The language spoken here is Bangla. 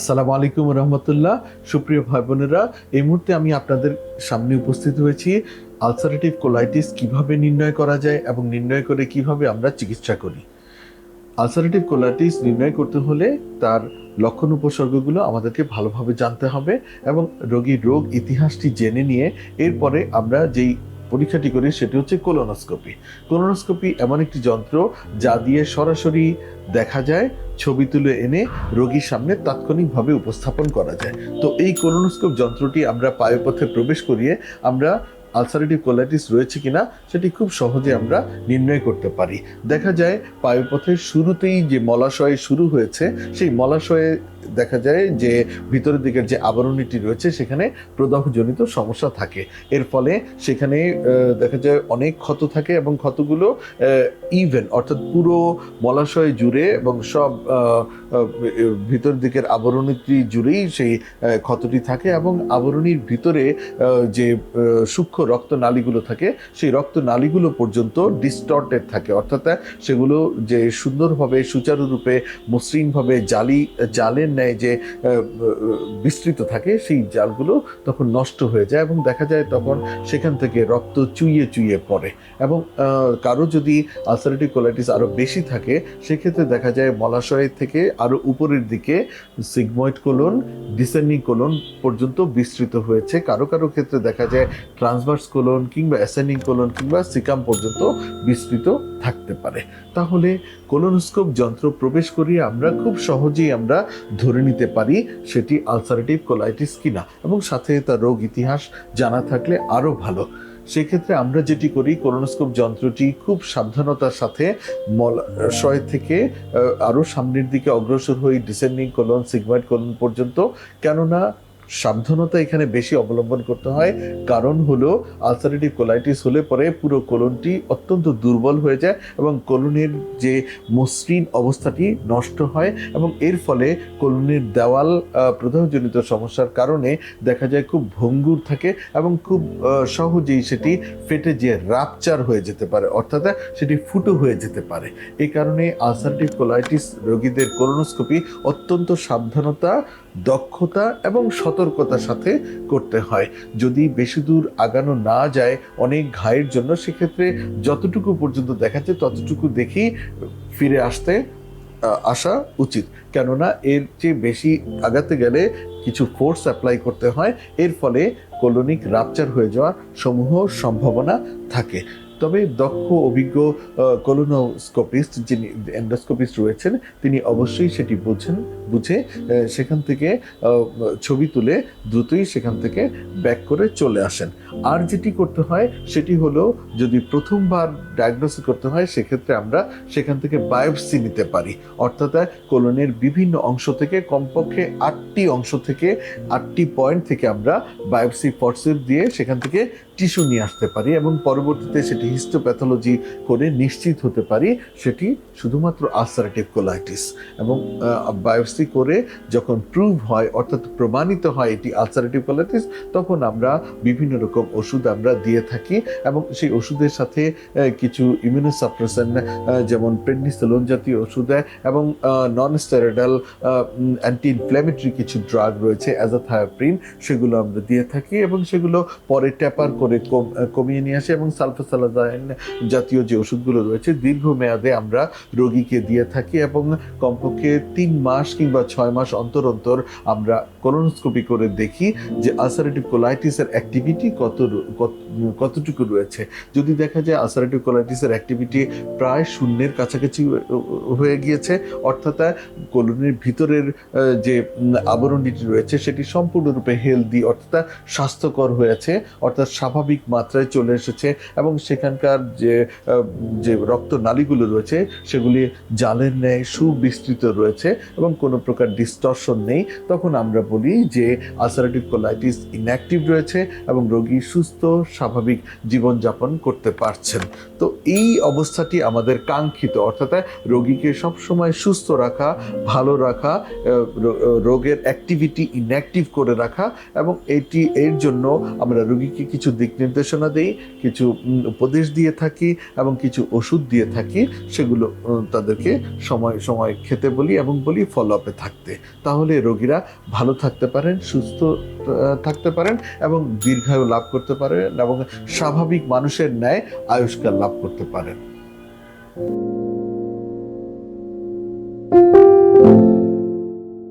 আসসালামু আলাইকুম রহমতুল্লাহ। সুপ্রিয় ভাই বোনেরা এই মুহূর্তে আমি আপনাদের সামনে উপস্থিত হয়েছি আলসারেটিভ কোলাইটিস কীভাবে নির্ণয় করা যায় এবং নির্ণয় করে কীভাবে আমরা চিকিৎসা করি। আলসারেটিভ কোলাইটিস নির্ণয় করতে হলে তার লক্ষণ উপসর্গগুলো আমাদেরকে ভালোভাবে জানতে হবে এবং রোগীর রোগ ইতিহাসটি জেনে নিয়ে এরপরে আমরা যেই পরীক্ষাটি করি সেটি হচ্ছে কোলোনোস্কোপি কোলোনোস্কোপি এমন একটি যন্ত্র যা দিয়ে সরাসরি দেখা যায়, ছবি তুলে এনে রোগীর সামনে তাৎক্ষণিকভাবে উপস্থাপন করা যায়। তো এই কোলোনোস্কোপ যন্ত্রটি আমরা পায়ুপথে প্রবেশ করিয়ে আমরা আলসারেটিভ কোলাইটিস রয়েছে কিনা সেটি খুব সহজে আমরা নির্ণয় করতে পারি। দেখা যায় পায়ুপথের শুরুতেই যে মলাশয় শুরু হয়েছে, সেই মলাশয়ে দেখা যায় যে ভিতরের দিকের যে আবরণীটি রয়েছে, সেখানে প্রদাহজনিত সমস্যা থাকে। এর ফলে সেখানে দেখা যায় অনেক ক্ষত থাকে এবং ক্ষতগুলো ইভেন অর্থাৎ পুরো মলাশয় জুড়ে এবং সব ভিতর দিকের আবরণীটি জুড়েই সেই ক্ষতটি থাকে এবং আবরণীর ভিতরে যে সূক্ষ্ম রক্তনালীগুলো থাকে, সেই রক্তনালীগুলো পর্যন্ত ডিস্টর্টেড থাকে। অর্থাৎ সেগুলো যে সুন্দরভাবে, সুচারুরূপে, মসৃণভাবে জালি জালের ন্যায় যে বিস্তৃত থাকে, সেই জালগুলো তখন নষ্ট হয়ে যায় এবং দেখা যায় তখন সেখান থেকে রক্ত চুইয়ে চুইয়ে পড়ে এবং কারও যদি আলসারেটিভ কোলাইটিস আরও বেশি থাকে, সেক্ষেত্রে দেখা যায় মলাশয় থেকে আরও উপরের দিকে সিগময়েড কোলন, ডিসেন্ডিং কোলন পর্যন্ত বিস্তৃত হয়েছে। কারও কারও ক্ষেত্রে দেখা যায় ট্রান্সভার্স কোলন কিংবা অ্যাসেন্ডিং কোলন কিংবা সিকাম পর্যন্ত বিস্তৃত থাকতে পারে। তাহলে কোলোনোস্কোপ যন্ত্র প্রবেশ করিয়ে আমরা খুব সহজেই আমরা ধরে নিতে পারি সেটি আলসারেটিভ কোলাইটিস কিনা এবং সাথে তার রোগ ইতিহাস জানা থাকলে আরও ভালো। সেক্ষেত্রে আমরা যেটি করি, কোলোনোস্কোপ যন্ত্রটি খুব সাবধানতার সাথে মলাশয় থেকে আরও সামনের দিকে অগ্রসর হই ডিসেন্ডিং কোলন সিগমাইড কোলন পর্যন্ত। কেননা সাবধানতা এখানে বেশি অবলম্বন করতে হয়। কারণ হলো আলসারেটিভ কোলাইটিস হলে পরে পুরো কোলনটি অত্যন্ত দুর্বল হয়ে যায় এবং কোলনের যে মসৃণ অবস্থাটি নষ্ট হয় এবং এর ফলে কোলনের দেওয়াল আহ, প্রদাহজনিত সমস্যার কারণে দেখা যায় খুব ভঙ্গুর থাকে এবং খুব সহজেই সেটি ফেটে যে রাপচার হয়ে যেতে পারে অর্থাৎ সেটি ফুটো হয়ে যেতে পারে। এই কারণে আলসারেটিভ কোলাইটিস রোগীদের কোলোনোস্কোপি অত্যন্ত সাবধানতা দক্ষতা এবং সতর্কতার সাথে করতে হয়। যদি বেশি দূর আগানো না যায় অনেক ঘায়ের জন্য, সেক্ষেত্রে যতটুকু পর্যন্ত দেখা যায় ততটুকু দেখি ফিরে আসতে আসা উচিত। কেননা এর চেয়ে বেশি আগাতে গেলে কিছু ফোর্স অ্যাপ্লাই করতে হয়। এর ফলে কোলোনিক রাপচার হয়ে যাওয়ার সমূহ সম্ভাবনা থাকে। তবে দক্ষ অভিজ্ঞ কোলোনোস্কোপিস্ট যিনি এন্ডোস্কোপিস্ট রয়েছেন, তিনি অবশ্যই সেটি বুঝেন, বুঝে সেখান থেকে ছবি তুলে দ্রুতই সেখান থেকে ব্যাক করে চলে আসেন। আর যেটি করতে হয়, সেটি হলো যদি প্রথমবার ডায়াগনোসিস করতে হয়, সেক্ষেত্রে আমরা সেখান থেকে বায়োপসি নিতে পারি। অর্থাৎ কোলনের বিভিন্ন অংশ থেকে, কমপক্ষে আটটি অংশ থেকে, আটটি পয়েন্ট থেকে আমরা বায়োপসি ফরসেপ দিয়ে সেখান থেকে টিস্যু নিয়ে আসতে পারি এবং পরবর্তীতে সেটি হিস্টোপ্যাথোলজি করে নিশ্চিত হতে পারি, সেটি শুধুমাত্র আলসারেটিভ কোলাইটিস এবং বায়োপসি করে যখন প্রুভ হয়, অর্থাৎ প্রমাণিত হয় এটি আলসারেটিভ কোলাইটিস তখন আমরা বিভিন্ন রকম ওষুধ আমরা দিয়ে থাকি এবং সেই ওষুধের সাথে কিছু ইমিউনোসাপ্রেশন যেমন প্রেডনিসোলন জাতীয় ওষুধ এবং নন স্টেরয়েডাল অ্যান্টি ইনফ্ল্যামেটরি কিছু ড্রাগ রয়েছে অ্যাজাথায়োপ্রিন সেগুলো আমরা দিয়ে থাকি এবং সেগুলো পরে ট্যাপার করে আহ, কমিয়ে নিয়ে আসে এবং সালফাসালাজাইন জাতীয় যে ওষুধগুলো রয়েছে দীর্ঘমেয়াদে আমরা রোগীকে দিয়ে থাকি এবং কমপক্ষে তিন মাস কিংবা ছয় মাস অন্তর অন্তর আমরা কোলোনোস্কোপি করে দেখি যে আলসারেটিভ কোলাইটিসের অ্যাক্টিভিটি কত কতটুকু রয়েছে। যদি দেখা যায় আলসারেটিভ কোলাইটিসের অ্যাক্টিভিটি প্রায় শূন্যের কাছাকাছি হয়ে গিয়েছে অর্থাৎ কলোনির ভিতরের যে আবরণটি রয়েছে সেটি সম্পূর্ণরূপে হেলদি অর্থাৎ স্বাস্থ্যকর হয়েছে অর্থাৎ স্বাভাবিক মাত্রায় চলে এসেছে এবং সেখানকার যে যে রক্তনালীগুলো রয়েছে সেগুলি জালের ন্যায় সুবিস্তৃত রয়েছে এবং কোনো প্রকার ডিস্টর্শন নেই। তখন আমরা বলি যে আলসারেটিভ কোলাইটিস ইনঅ্যাক্টিভ রয়েছে এবং রোগী সুস্থ, স্বাভাবিক জীবনযাপন করতে পারছেন। তো এই অবস্থাটি আমাদের কাঙ্ক্ষিত, অর্থাৎ রোগীকে সবসময় সুস্থ রাখা, ভালো রাখা রোগের অ্যাক্টিভিটি ইনঅ্যাক্টিভ করে রাখা এবং এটি, এর জন্য আমরা রোগীকে কিছু দিক নির্দেশনা দিই, কিছু উপদেশ দিয়ে থাকি এবং কিছু ওষুধ দিয়ে থাকি, সেগুলো তাদেরকে সময় সময় খেতে বলি এবং বলি ফলো আপে থাকতে। তাহলে রোগীরা ভালো থাকতে পারেন, সুস্থ থাকতে পারেন এবং দীর্ঘায়ু লাভ করতে পারেন এবং স্বাভাবিক মানুষের ন্যায় আয়ুষ্কার লাভ করতে পারেন।